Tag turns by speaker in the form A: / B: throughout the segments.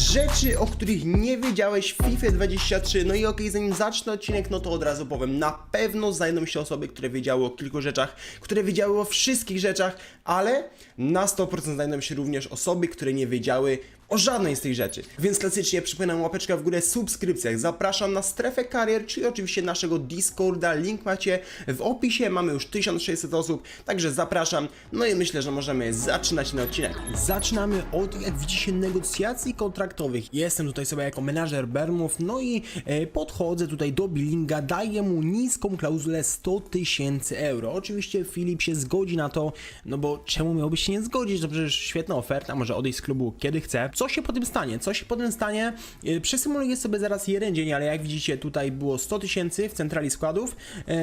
A: Rzeczy, o których nie wiedziałeś w FIFA 23. No i okej, zanim zacznę odcinek, no to od razu powiem, na pewno znajdą się osoby, które wiedziały o kilku rzeczach, które wiedziały o wszystkich rzeczach, ale na 100% znajdą się również osoby, które nie wiedziały o żadnej z tych rzeczy. Więc klasycznie przypominam łapeczka w górę, subskrypcjach. Zapraszam na strefę karier, czyli oczywiście naszego Discorda. Link macie w opisie. Mamy już 1600 osób, także zapraszam. No i myślę, że możemy zaczynać ten odcinek. Zaczynamy od, jak widzicie, negocjacji kontraktowych. Jestem tutaj sobie jako menadżer Bermów, no i e, podchodzę tutaj do Billinga, daję mu niską klauzulę 100 tysięcy euro. Oczywiście Filip się zgodzi na to, no bo czemu miałby się nie zgodzić? To przecież świetna oferta, może odejść z klubu kiedy chce. Co się po tym stanie? Co się po tym stanie? E, Przesymuluję sobie zaraz jeden dzień, ale jak widzicie tutaj było 100 tysięcy w centrali składów.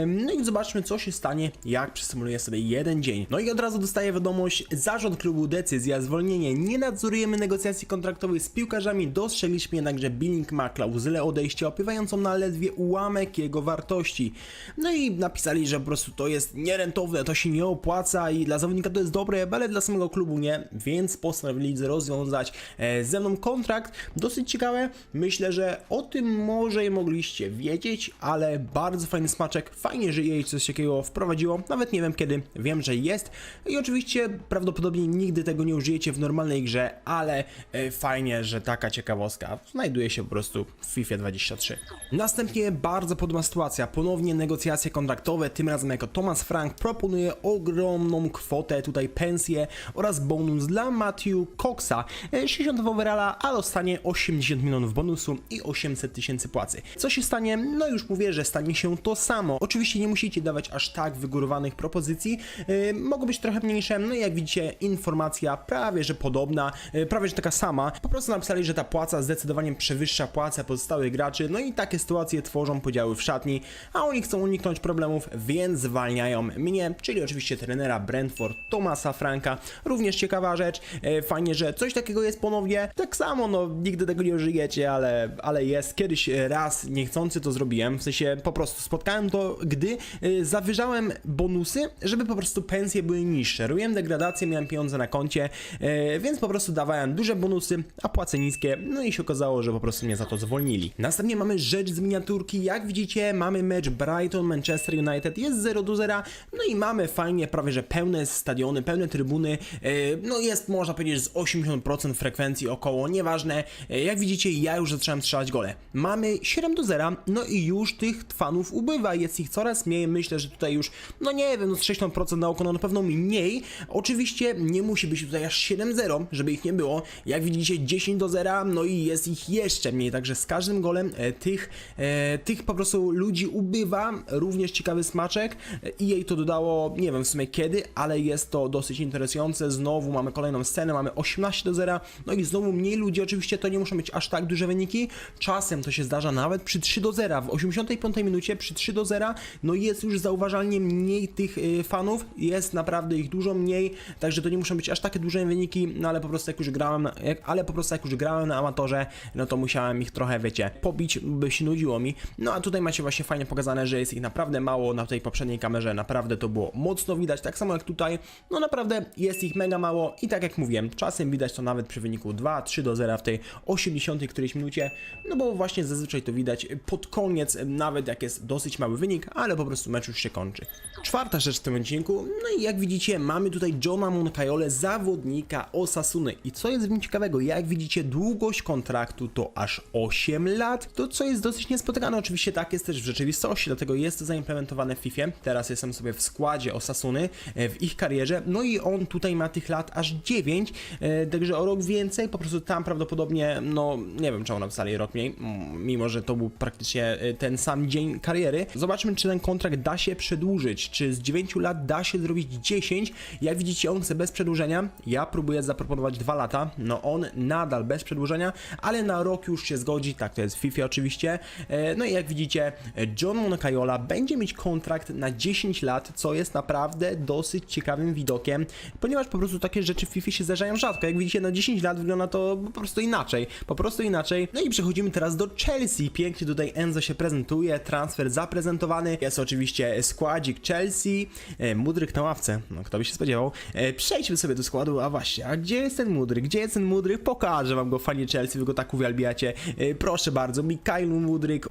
A: No i zobaczmy co się stanie, jak przesymuluję sobie jeden dzień. No i od razu dostaję wiadomość, zarząd klubu decyzja, zwolnienie, nie nadzorujemy negocjacji kontraktowych z piłkarzami, dostrzegliśmy jednak, że Billing ma klauzulę odejścia opływającą na ledwie ułamek jego wartości. No i napisali, że po prostu to jest nierentowne, to się nie opłaca i dla zawodnika to jest dobre, ale dla samego klubu nie, więc postanowili rozwiązać e, ze mną kontrakt. Dosyć ciekawe, myślę, że o tym może i mogliście wiedzieć, ale bardzo fajny smaczek, fajnie, że jej coś takiego wprowadziło, nawet nie wiem kiedy, wiem, że jest i oczywiście prawdopodobnie nigdy tego nie użyjecie w normalnej grze, ale e, fajnie, że taka ciekawostka znajduje się po prostu w FIFA 23. Następnie bardzo podobna sytuacja, ponownie negocjacje kontraktowe, tym razem jako Thomas Frank proponuje ogromną kwotę, tutaj pensję oraz bonus dla Matthew Coxa, e, 60 w overalla, a dostanie 80 milionów bonusu i 800 tysięcy płacy. Co się stanie? No już mówię, że stanie się to samo. Oczywiście nie musicie dawać aż tak wygórowanych propozycji, e, mogą być trochę mniejsze, no i jak widzicie informacja prawie, że podobna, e, prawie, że taka sama. Po prostu napisali, że ta płaca zdecydowanie przewyższa płacę pozostałych graczy, no i takie sytuacje tworzą podziały w szatni, a oni chcą uniknąć problemów, więc zwalniają mnie, czyli oczywiście trenera Brentford, Tomasa Franka. Również ciekawa rzecz, e, fajnie, że coś takiego jest ponownie. Tak samo, no nigdy tego nie użyjecie, ale, ale jest. Kiedyś raz niechcący to zrobiłem, w sensie po prostu spotkałem to, gdy e, zawyżałem bonusy, żeby po prostu pensje były niższe. Robiłem degradację, miałem pieniądze na koncie, e, więc po prostu dawałem duże bonusy, a płace niskie, no i się okazało, że po prostu mnie za to zwolnili. Następnie mamy rzecz z miniaturki, jak widzicie mamy mecz Brighton-Manchester United, jest 0 do 0, no i mamy fajnie, prawie że pełne stadiony, pełne trybuny, e, no jest można powiedzieć z 80% frekwencji około, nieważne, e, jak widzicie ja już zacząłem strzelać gole. Mamy 7 do 0, no i już tych fanów ubywa, jest ich coraz mniej, myślę, że tutaj już, no nie wiem, no z 60% na oko, no na pewno mniej, oczywiście nie musi być tutaj aż 7-0, żeby ich nie było, jak widzicie 10 do 0, no i jest ich jeszcze mniej, także z każdym golem e, tych, e, tych po prostu ludzi ubywa, również ciekawy smaczek. I jej to dodało, nie wiem w sumie kiedy, ale jest to dosyć interesujące, znowu mamy kolejną scenę, mamy 18 do 0, no i znowu mniej ludzi, oczywiście to nie muszą być aż tak duże wyniki, czasem to się zdarza nawet przy 3 do 0, w 85 minucie przy 3 do 0, no jest już zauważalnie mniej tych y, fanów, jest naprawdę ich dużo mniej, także to nie muszą być aż takie duże wyniki, no ale po prostu jak już grałem, jak, ale po prostu jak już grałem na amatorze, no to musiałem ich trochę, wiecie, pobić, by się nudziło mi, no a tutaj macie właśnie fajnie pokazane, że jest ich naprawdę mało, na tej poprzedniej kamerze. Naprawdę to było mocno widać, tak samo jak tutaj, no naprawdę jest ich mega mało i tak jak mówiłem, czasem widać to nawet przy wyniku 2-3 do 0 w tej 80 którejś minucie, no bo właśnie zazwyczaj to widać pod koniec, nawet jak jest dosyć mały wynik, ale po prostu mecz już się kończy. Czwarta rzecz w tym odcinku, no i jak widzicie mamy tutaj Johna Moncajole, zawodnika Osasuny i co jest w nim ciekawego, jak widzicie długość kontraktu to aż 8 lat, to co jest dosyć niespotykane, oczywiście tak jest też w rzeczywistości, dlatego jest to zaimplementowane w FIFA, teraz jestem sobie w składzie Osasuny e, w ich karierze, no i on tutaj ma tych lat aż 9, e, także o rok więcej, po prostu tam prawdopodobnie, no nie wiem czemu napisali rok mniej, mimo że to był praktycznie e, ten sam dzień kariery. Zobaczmy, czy ten kontrakt da się przedłużyć, czy z 9 lat da się zrobić 10, jak widzicie on chce bez przedłużenia, ja próbuję zaproponować 2 lata, no on nadal bez przedłużenia, ale na rok już się zgodzi, tak to jest w FIFA oczywiście, E, no i jak widzicie John Moncayola będzie mieć kontrakt na 10 lat, co jest naprawdę dosyć ciekawym widokiem, ponieważ po prostu takie rzeczy w FIFA się zdarzają rzadko, jak widzicie na 10 lat wygląda to po prostu inaczej, po prostu inaczej. No i przechodzimy teraz do Chelsea, pięknie tutaj Enzo się prezentuje, transfer zaprezentowany, jest oczywiście składzik Chelsea, e, Mudryk na ławce, no kto by się spodziewał. E, przejdźmy sobie do składu, a właśnie, a gdzie jest ten Mudryk, gdzie jest ten Mudryk? Pokażę wam go, fani Chelsea, wy go tak uwielbiacie. E, proszę bardzo, Mikailu Mudryk,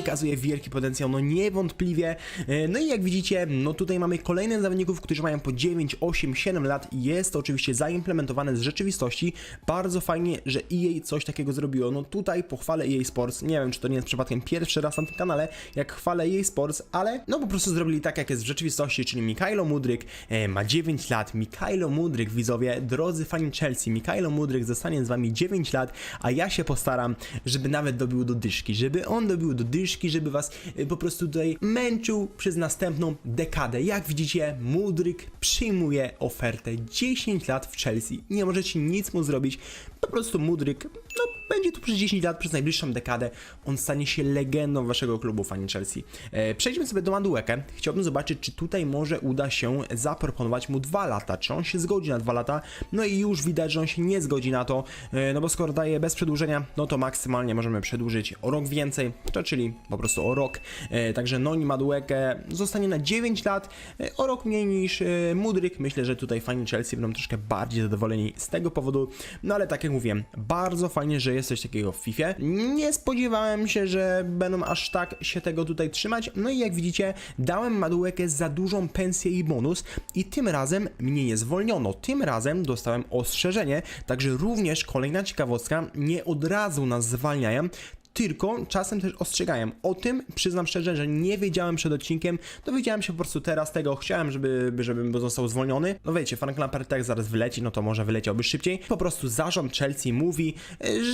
A: wykazuje wielki potencjał, no niewątpliwie. E, No i jak widzicie, no tutaj mamy kolejnych zawodników, którzy mają po 9, 8, 7 lat jest to oczywiście zaimplementowane z rzeczywistości. Bardzo fajnie, że EA coś takiego zrobiło. No tutaj pochwalę EA Sports, nie wiem czy to nie jest przypadkiem pierwszy raz na tym kanale, jak chwalę EA Sports, ale no po prostu zrobili tak jak jest w rzeczywistości, czyli Mikhailo Mudryk e, ma 9 lat, Mikhailo Mudryk, widzowie, drodzy fani Chelsea, Mikhailo Mudryk zostanie z wami 9 lat, a ja się postaram, żeby nawet dobił do dyszki, żeby on dobił do dyszki, żeby was e, po prostu tutaj męczył przez następną dekadę. Jak widzicie, Mudryk przyjmuje ofertę 10 lat w Chelsea. Nie możecie nic mu zrobić. Po prostu Mudryk, no będzie tu przez 10 lat, przez najbliższą dekadę. On stanie się legendą waszego klubu, fani Chelsea. E, przejdźmy sobie do Maduekę. Chciałbym zobaczyć, czy tutaj może uda się zaproponować mu 2 lata, czy on się zgodzi na 2 lata. No i już widać, że on się nie zgodzi na to, e, no bo skoro daje bez przedłużenia, no to maksymalnie możemy przedłużyć o rok więcej, to czyli po prostu o rok. E, także Noni Maduekę zostanie na 9 lat, o rok mniej niż Mudryk. Myślę, że tutaj fani Chelsea będą troszkę bardziej zadowoleni z tego powodu. No ale tak jak mówiłem, bardzo fajnie, że jest coś takiego w FIFA. Nie spodziewałem się, że będą aż tak się tego tutaj trzymać. No i jak widzicie, dałem Maduekę za dużą pensję i bonus i tym razem mnie nie zwolniono. Tym razem dostałem ostrzeżenie, także również kolejna ciekawostka, nie od razu nas zwalniają, tylko czasem też ostrzegają. O tym przyznam szczerze, że nie wiedziałem przed odcinkiem, dowiedziałem się po prostu teraz tego, chciałem, żeby, żebym został zwolniony. No wiecie, Frank Lampard tak zaraz wyleci, no to może wyleciałby szybciej. Po prostu zarząd Chelsea mówi,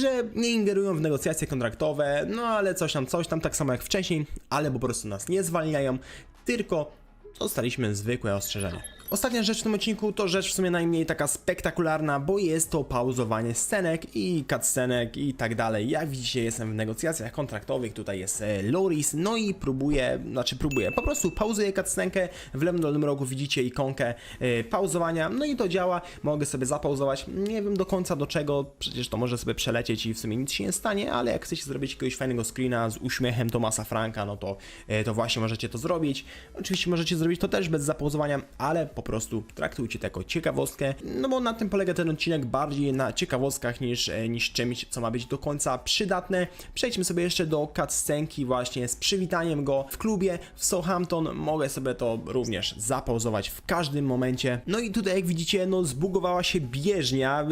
A: że nie ingerują w negocjacje kontraktowe, no ale coś tam, coś tam, tak samo jak wcześniej, ale po prostu nas nie zwalniają, tylko dostaliśmy zwykłe ostrzeżenie. Ostatnia rzecz w tym odcinku to rzecz w sumie najmniej taka spektakularna, bo jest to pauzowanie scenek i cutscenek i tak dalej. Jak widzicie jestem w negocjacjach kontraktowych, tutaj jest e, Loris, no i próbuję, znaczy próbuję, po prostu pauzuję cutscenkę, w lewym dolnym rogu widzicie ikonkę e, pauzowania, no i to działa, mogę sobie zapauzować, nie wiem do końca do czego, przecież to może sobie przelecieć i w sumie nic się nie stanie, ale jak chcecie zrobić jakiegoś fajnego screena z uśmiechem Tomasa Franka, no to, e, to właśnie możecie to zrobić. Oczywiście możecie zrobić to też bez zapauzowania, ale po prostu traktujcie to jako ciekawostkę, no bo na tym polega ten odcinek bardziej na ciekawostkach niż, e, niż czymś, co ma być do końca przydatne. Przejdźmy sobie jeszcze do cutscenki właśnie z przywitaniem go w klubie w Southampton. Mogę sobie to również zapauzować w każdym momencie. No i tutaj jak widzicie, no zbugowała się bieżnia.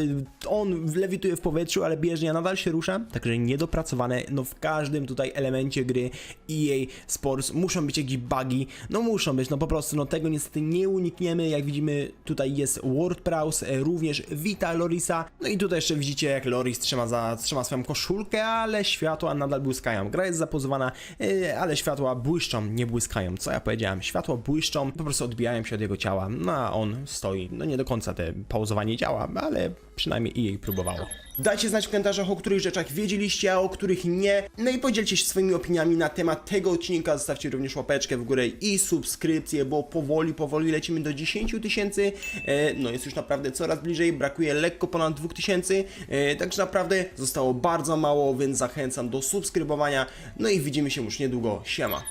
A: On lewituje w powietrzu, ale bieżnia nadal się rusza, także niedopracowane. No w każdym tutaj elemencie gry EA Sports muszą być jakieś bugi, no muszą być, no po prostu, no tego niestety nie unikniemy. Jak widzimy, tutaj jest WordPress, e, również wita Lorisa. No i tutaj jeszcze widzicie, jak Loris trzyma, za, trzyma swoją koszulkę, ale światła nadal błyskają. Gra jest zapozowana, e, ale światła błyszczą, nie błyskają. Co ja powiedziałem? Światła błyszczą, po prostu odbijają się od jego ciała. No a on stoi. No nie do końca te pauzowanie działa, ale przynajmniej jej próbowało. Dajcie znać w komentarzach, o których rzeczach wiedzieliście, a o których nie. No i podzielcie się swoimi opiniami na temat tego odcinka. Zostawcie również łapeczkę w górę i subskrypcję, bo powoli, powoli lecimy do 10 tysięcy. E, no jest już naprawdę coraz bliżej, brakuje lekko ponad 2000. E, także naprawdę zostało bardzo mało, więc zachęcam do subskrybowania. No i widzimy się już niedługo. Siema.